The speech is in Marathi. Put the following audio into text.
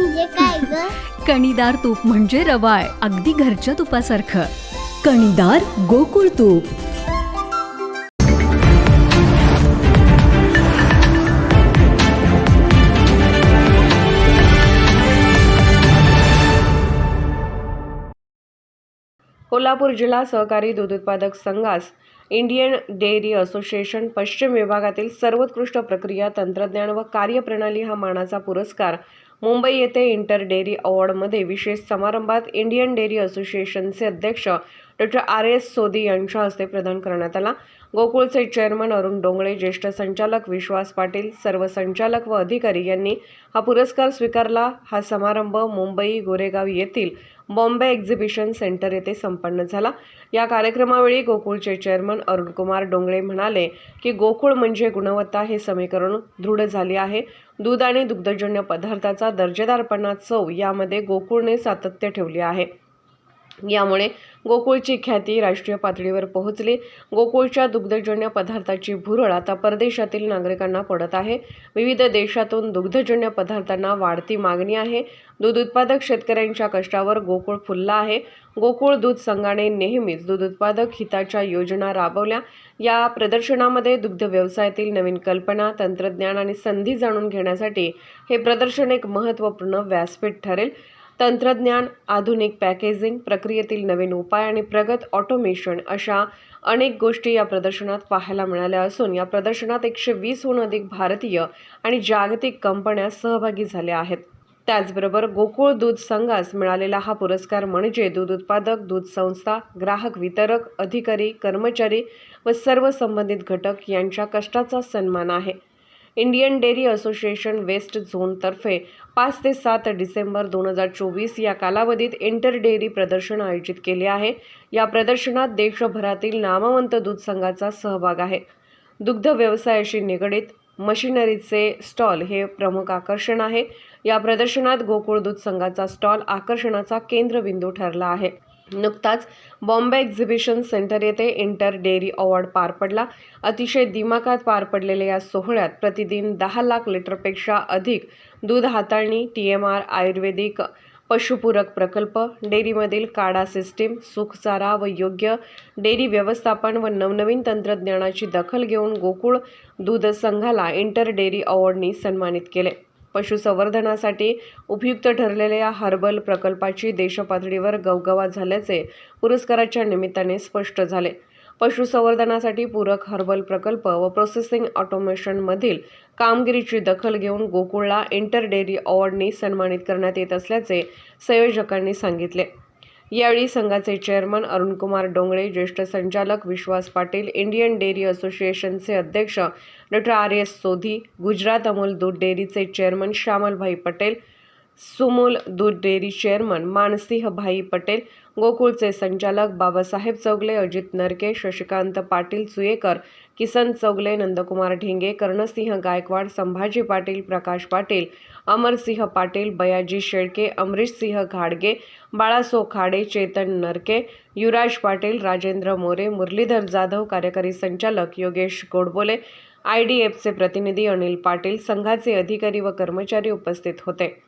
म्हणजे काय ग? कणीदार तूप म्हणजे रवाळ अगदी घरच्या तुपासारखं. कणीदार गोकुळ तूप. कोल्हापूर जिल्हा सहकारी दूध उत्पादक संघास इंडियन डेअरी असोसिएशन पश्चिम विभागातील सर्वोत्कृष्ट प्रक्रिया तंत्रज्ञान व कार्यप्रणाली हा मानाचा पुरस्कार मुंबई येथे इंटर डेअरी अवॉर्डमध्ये विशेष समारंभात इंडियन डेअरी असोसिएशनचे अध्यक्ष डॉक्टर आर एस सोदी यांच्या हस्ते प्रदान करण्यात आला. गोकुळचे चेअरमन अरुण डोंगळे ज्येष्ठ संचालक विश्वास पाटील सर्व संचालक व अधिकारी यांनी हा पुरस्कार स्वीकारला. हा समारंभ मुंबई गोरेगाव येथील बॉम्बे एक्झिबिशन सेंटर येथे संपन्न झाला. या कार्यक्रमावेळी गोकुळचे चेअरमन अरुणकुमार डोंगळे म्हणाले की गोकुळ म्हणजे गुणवत्ता हे समीकरण दृढ झाले आहे. दूध आणि दुग्धजन्य पदार्थाचा दर्जेदारपणा चव यामध्ये गोकुळने सातत्य ठेवले आहे. यामुळे गोकुळची ख्याती राष्ट्रीय पातळीवर पोहोचली. गोकुळच्या दुग्धजन्य पदार्थाची भुरळ आता परदेशातील नागरिकांना पडत आहे. विविध देशातून दुग्धजन्य पदार्थांना वाढती मागणी आहे. दूध उत्पादक शेतकऱ्यांच्या कष्टावर गोकुळ फुलला आहे. गोकुळ दूध संघाने नेहमीच दूध उत्पादक हिताच्या योजना राबवल्या. या प्रदर्शनामध्ये दुग्ध व्यवसायातील नवीन कल्पना तंत्रज्ञान आणि संधी जाणून घेण्यासाठी हे प्रदर्शन एक महत्त्वपूर्ण व्यासपीठ ठरेल. तंत्रज्ञान आधुनिक पॅकेजिंग प्रक्रियेतील नवीन उपाय आणि प्रगत ऑटोमेशन अशा अनेक गोष्टी या प्रदर्शनात पाहायला मिळाल्या असून या प्रदर्शनात एकशे वीसहून अधिक भारतीय आणि जागतिक कंपन्या सहभागी झाल्या आहेत. त्याचबरोबर गोकुळ दूध संघास मिळालेला हा पुरस्कार म्हणजे दूध उत्पादक दूध संस्था ग्राहक वितरक अधिकारी कर्मचारी व सर्व संबंधित घटक यांच्या कष्टाचा सन्मान आहे. इंडियन डेअरी असोसिएशन वेस्ट झोनतर्फे पाच ते सात डिसेंबर दोन हजार चोवीस या कालावधीत इंटर डेअरी प्रदर्शन आयोजित केले आहे. या प्रदर्शनात देशभरातील नामवंत दूध संघाचा सहभाग आहे. दुग्ध व्यवसायाशी निगडीत मशिनरीचे स्टॉल हे प्रमुख आकर्षण आहे. या प्रदर्शनात गोकुळ दूध संघाचा स्टॉल आकर्षणाचा केंद्रबिंदू ठरला आहे. नुकताच बॉम्बे एक्झिबिशन सेंटर येथे इंटर डेअरी अवॉर्ड पार पडला. अतिशय दिमाखात पार पडलेल्या या सोहळ्यात प्रतिदिन दहा लाख लिटरपेक्षा अधिक दूध हाताळणी टी एम आर आयुर्वेदिक पशुपूरक प्रकल्प डेअरीमधील काडा सिस्टीम सुखचारा व योग्य डेअरी व्यवस्थापन व नवनवीन तंत्रज्ञानाची दखल घेऊन गोकुळ दूध संघाला इंटर डेअरी अवॉर्डनी सन्मानित केले. पशुसंवर्धनासाठी उपयुक्त ठरलेल्या या हर्बल प्रकल्पाची देशपातळीवर गवगवा झाल्याचे पुरस्काराच्या निमित्ताने स्पष्ट झाले. पशुसंवर्धनासाठी पूरक हर्बल प्रकल्प व प्रोसेसिंग ऑटोमेशनमधील कामगिरीची दखल घेऊन गोकुळला इंटर डेअरी अवॉर्डनी सन्मानित करण्यात येत असल्याचे संयोजकांनी सांगितले. यावेळी संघाचे चेअरमन अरुणकुमार डोंगळे ज्येष्ठ संचालक विश्वास पाटील इंडियन डेअरी असोसिएशनचे अध्यक्ष डॉक्टर आर एस सोधी गुजरात अमूल दूध डेअरीचे चेअरमन श्यामलभाई पटेल सुमूल दूध डेअरी चेअरमन मानसिंह भाई पटेल गोकुळचे संचालक बाबासाहेब चौगले अजित नरके शशिकांत पाटील सुयेकर किसन चौगले नंदकुमार ढिंगे कर्णसिंह गायकवाड संभाजी पाटील प्रकाश पाटील अमरसिंह पाटील बयाजी शेळके अमरीशसिंह घाडगे बाळासो खाडे चेतन नरके युवराज पाटील राजेंद्र मोरे मुरलीधर जाधव कार्यकारी संचालक योगेश गोडबोले आय डी एफचे प्रतिनिधी अनिल पाटील संघाचे अधिकारी व कर्मचारी उपस्थित होते.